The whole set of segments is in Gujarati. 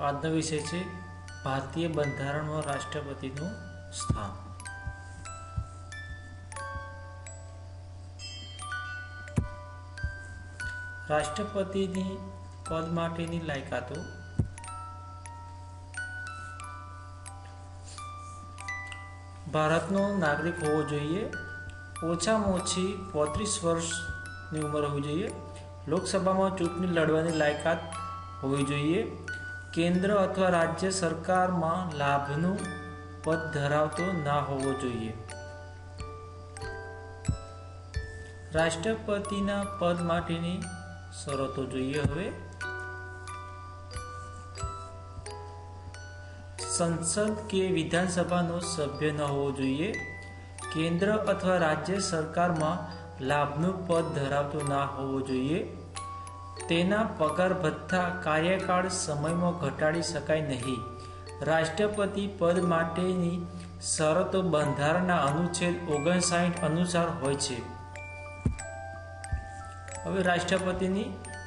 આજનો વિષય છે ભારતીય બંધારણમાં રાષ્ટ્રપતિનું સ્થાન. રાષ્ટ્રપતિની પદ માટેની લાયકાતો. ભારતનો નાગરિક હોવો જોઈએ. ઓછામાં ઓછી પોત્રીસ વર્ષની ઉંમર હોવી જોઈએ. લોકસભામાં ચૂંટણી લડવાની લાયકાત હોવી જોઈએ. કેન્દ્ર અથવા રાજ્ય સરકારમાં લાભનું પદ ધરાવતો ના હોવો જોઈએ. રાષ્ટ્રપતિના પદ માટેની શરતો જોઈએ હવે. સંસદ કે વિધાનસભાનો સભ્ય ન હોવો જોઈએ. કેન્દ્ર અથવા રાજ્ય સરકારમાં લાભનું પદ ધરાવતો ના હોવો જોઈએ. તેના પગાર ભથ્થા કાર્યકાળ સમયમાં ઘટાડી શકાય નહીં. રાષ્ટ્રપતિ પદ માટેની શરતો બંધારણના અનુચ્છેદ ઓગણસાઠ અનુસાર હોય છે. હવે રાષ્ટ્રપતિની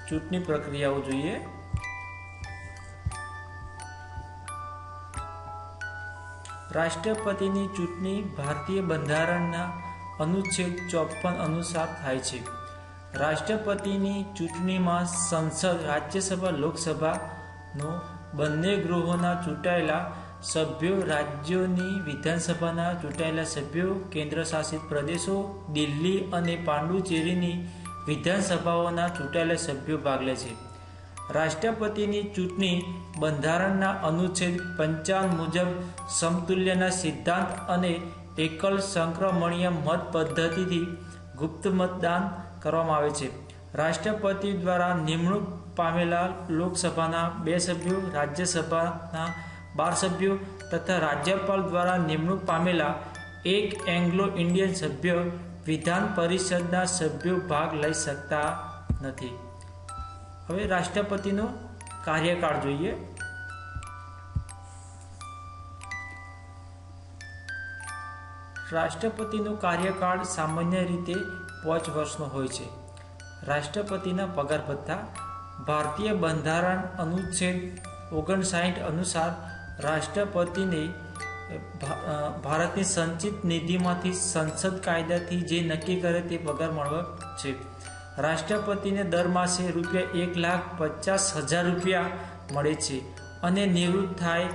ચૂંટણી પ્રક્રિયાઓ જોઈએ. રાષ્ટ્રપતિની ચૂંટણી ભારતીય બંધારણના અનુચ્છેદ ચોપન અનુસાર થાય છે. રાષ્ટ્રપતિની ચૂંટણીમાં સંસદ, રાજ્યસભા, લોકસભાનો બંને ગૃહોના ચૂંટાયેલા સભ્યો, રાજ્યોની વિધાનસભાના ચૂંટાયેલા સભ્યો, કેન્દ્રશાસિત પ્રદેશો, દિલ્હી અને પાંડુચેરીની વિધાનસભાઓના ચૂંટાયેલા સભ્યો ભાગ લે છે. રાષ્ટ્રપતિની ચૂંટણી બંધારણના અનુચ્છેદ પંચાવન મુજબ સમતુલ્યના સિદ્ધાંત અને એકલ સંક્રમણીય મત પદ્ધતિથી ગુપ્ત મતદાન કરવામાં આવે છે. રાષ્ટ્રપતિ દ્વારા નિમણૂક પામેલા લોકસભાના બે સભ્યો, રાજ્યસભાના બાર સભ્યો તથા રાજ્યપાલ દ્વારા નિમણૂક પામેલા એક એંગ્લો ઇન્ડિયન સભ્ય વિધાન પરિષદના સભ્યો ભાગ લઈ શકતા નથી. હવે રાષ્ટ્રપતિનો કાર્યકાળ જોઈએ. રાષ્ટ્રપતિનો કાર્યકાળ સામાન્ય રીતે પાંચ વર્ષનો હોય છે. રાષ્ટ્રપતિના પગાર ભથ્થા, ભારતીય બંધારણ અનુચ્છેદ ઓગણસાઠ અનુસાર રાષ્ટ્રપતિને ભારતની સંચિત નિધિમાંથી સંસદ કાયદાથી જે નક્કી કરે તે પગાર મળવા છે. રાષ્ટ્રપતિને દર માસે રૂપિયા એક લાખ પચાસ હજાર રૂપિયા મળે છે અને નિવૃત્ત થાય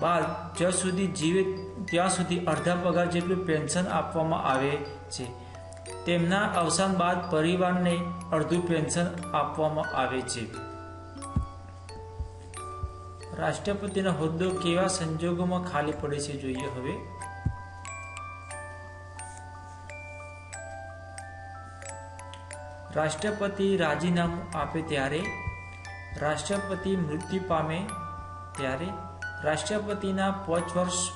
બાદ જ્યાં સુધી જીવે ત્યાં સુધી અડધા પગાર જેટલું પેન્શન આપવામાં આવે છે. તેમના અવસાન બાદ પરિવારને અડધું પેન્શન આપવામાં આવે છે. રાષ્ટ્રપતિનો હોદ્દો કેવા સંજોગોમાં ખાલી પડે છે જોઈએ હવે. રાષ્ટ્રપતિ રાજીનામું આપે ત્યારે, રાષ્ટ્રપતિ મૃત્યુ પામે ત્યારે, રાષ્ટ્રપતિના પાંચ વર્ષ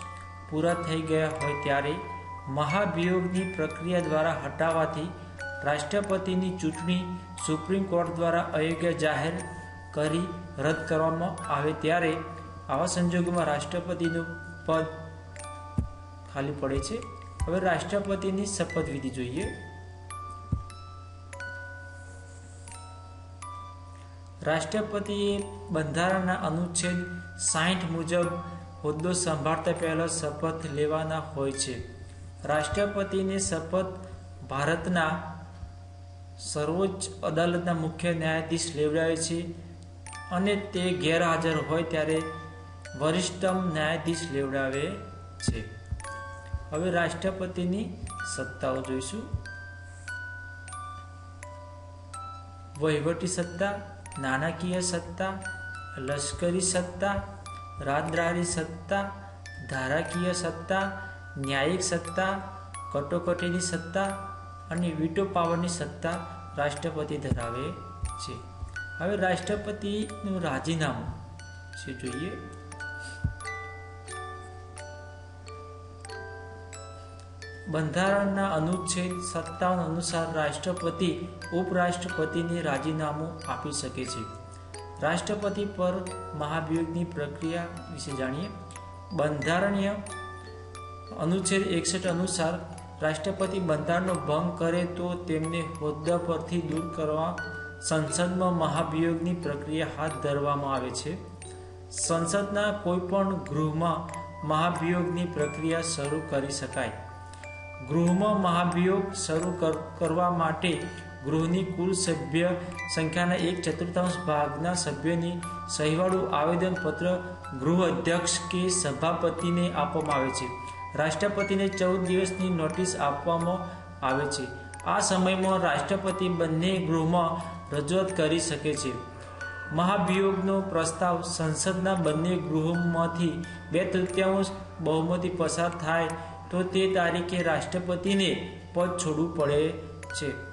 પૂરા થઈ ગયા હોય ત્યારે મહાભિયોગની પ્રક્રિયા દ્વારા હટાવવાથી રાષ્ટ્રપતિની ચૂંટણી સુપ્રીમ કોર્ટ દ્વારા અયોગ્ય જાહેર કરી રદ કરવામાં આવે ત્યારે આવા સંજોગોમાં રાષ્ટ્રપતિનું પદ ખાલી પડે છે. હવે રાષ્ટ્રપતિની શપથવિધિ જોઈએ. રાષ્ટ્રપતિએ બંધારણના અનુચ્છેદ સાઠ મુજબ હોદ્દો સંભાળતા પહેલા શપથ લેવાના હોય છે. રાષ્ટ્રપતિને શપથ ભારતના સર્વોચ્ચ અદાલતના મુખ્ય ન્યાયાધીશ લેવડાવે છે અને તે ગેરહાજર હોય ત્યારે વરિષ્ઠમ ન્યાયાધીશ લેવડાવે છે. હવે રાષ્ટ્રપતિની સત્તાઓ જોઈશું. વહીવટી સત્તા, નાણાકીય સત્તા, લશ્કરી સત્તા રાજદ્રારી સત્તા, ધારાકીય સત્તા ન્યાયિક સત્તા, કટોકટીની સત્તા અને વીટો પાવરની સત્તા રાષ્ટ્રપતિ ધરાવે છે. હવે રાષ્ટ્રપતિનું રાજીનામું છે જોઈએ? બંધારણના અનુચ્છેદ સત્તાવન અનુસાર રાષ્ટ્રપતિ, ઉપરાષ્ટ્રપતિને રાજીનામું આપી શકે છે. રાષ્ટ્રપતિ પર મહાભિયોગની પ્રક્રિયા વિશે જાણીએ. બંધારણીય અનુચ્છેદ એકસઠ અનુસાર રાષ્ટ્રપતિ બંધારણનો ભંગ કરે તો તેમને હોદ્દા પરથી દૂર કરવા સંસદમાં મહાભિયોગની પ્રક્રિયા હાથ ધરવામાં આવે છે. સંસદના કોઈપણ ગૃહમાં મહાભિયોગની પ્રક્રિયા શરૂ કરી શકાય. ગૃહમાં મહાભિયોગ શરૂ કરવા માટે ગૃહની કુલ સભ્ય સંખ્યાના એક ચતુર્થાંશ ભાગના સભ્યોની સહીવાળું આવેદનપત્ર ગૃહ અધ્યક્ષ કે સભાપતિને આપવામાં આવે છે. રાષ્ટ્રપતિને ચૌદ દિવસની નોટિસ આપવામાં આવે છે. આ સમયમાં રાષ્ટ્રપતિ બંને ગૃહમાં રજૂઆત કરી શકે છે. મહાભિયોગનો પ્રસ્તાવ સંસદના બંને ગૃહોમાંથી બે તૃતીયાંશ બહુમતી પસાર થાય તો તે તારીખે રાષ્ટ્રપતિને પદ છોડવું પડે છે.